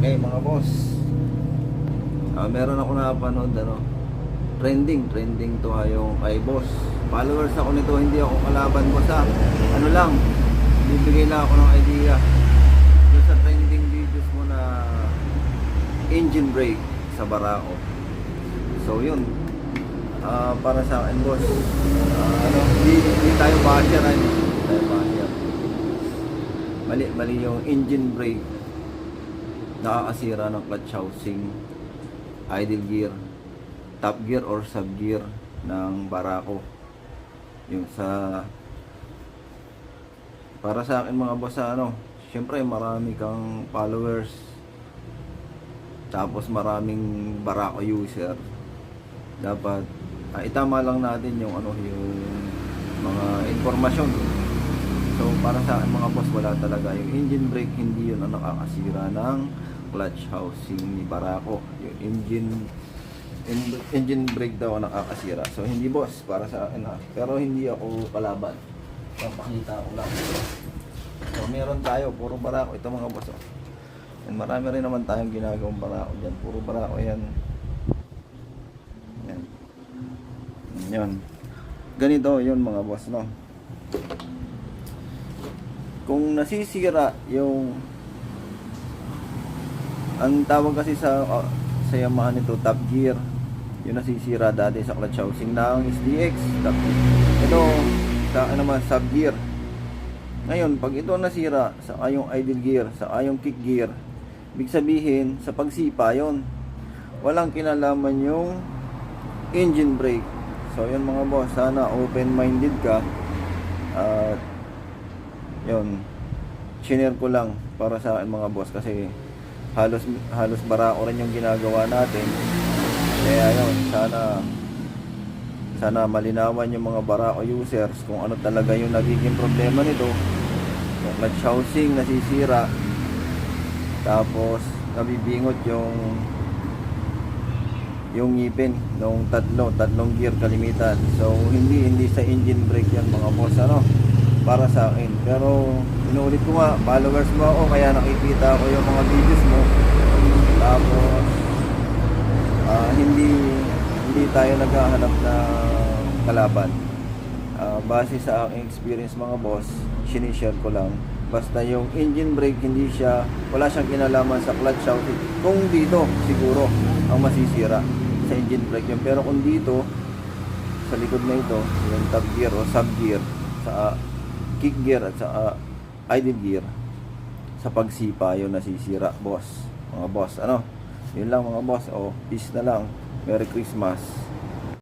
Okay, mga boss. Ah, meron ako napanood ano. Trending, trending to ha yung kay boss. Followers ako nito, hindi ako kalaban boss ha. Ano lang, bibigay lang ako ng idea. Doon sa trending videos mo na engine brake sa Barako. So yun, Ah, para sa akin boss, ah, ano, hindi, hindi tayo basher hindi tayo basher. Mali, mali yung engine brake nakakasira ng clutch housing, idle gear, top gear or sub gear ng Barako. Yung sa para sa akin mga boss ano, syempre marami kang followers. Tapos maraming Barako user. Dapat ah, itama lang natin yung ano yung mga informasyon. So para sa akin mga boss wala talaga yung engine brake hindi yun ang nakakasira ng clutch housing ni Barako. Yung engine en- engine brake daw nakakasira. So hindi boss para sa akin ha. Pero hindi ako kalaban. Papakita ko lang. So meron tayo puro Barako ito mga boss. Oh. And marami rin naman tayong ginagawang Barako diyan. Puro Barako yan. Yan. Yan. Ganito yun mga boss no. Kung nasisira yung ang tawag kasi sa uh, sa Yamaha nito top gear. Yung nasisira dati sa clutch housing ng SDX top gear. ito sa ano naman sub gear. Ngayon pag ito nasira sa ayong idle gear sa ayong kick gear ibig sabihin sa pagsipa yon walang kinalaman yung engine brake. So yun mga boss sana open minded ka. At yun chinare ko lang para sa akin mga boss kasi halos halos barako rin yung ginagawa natin. Kaya yun sana sana malinawan yung mga barako users kung ano talaga yung nagiging problema nito. Yung clutch housing nasisira. Tapos nabibingot yung yung ngipin nung tatlo, tatlong gear kalimitan. So hindi hindi sa engine brake yan mga boss ano para sa akin. Pero inuulit ko nga, followers mo ako kaya nakikita ko yung mga videos mo. Tapos ah, hindi hindi tayo naghahanap na kalaban. Ah, base sa aking experience mga boss, sinishare ko lang. Basta yung engine brake hindi siya, wala siyang kinalaman sa clutch housing. Kung dito, siguro, ang masisira sa engine brake yun. Pero kung dito, sa likod na ito, yung top gear o sub gear, sa kick gear at sa idle gear, sa pagsipa yun nasisira, boss. Mga boss, ano? Yun lang mga boss. O, peace na lang. Merry Christmas.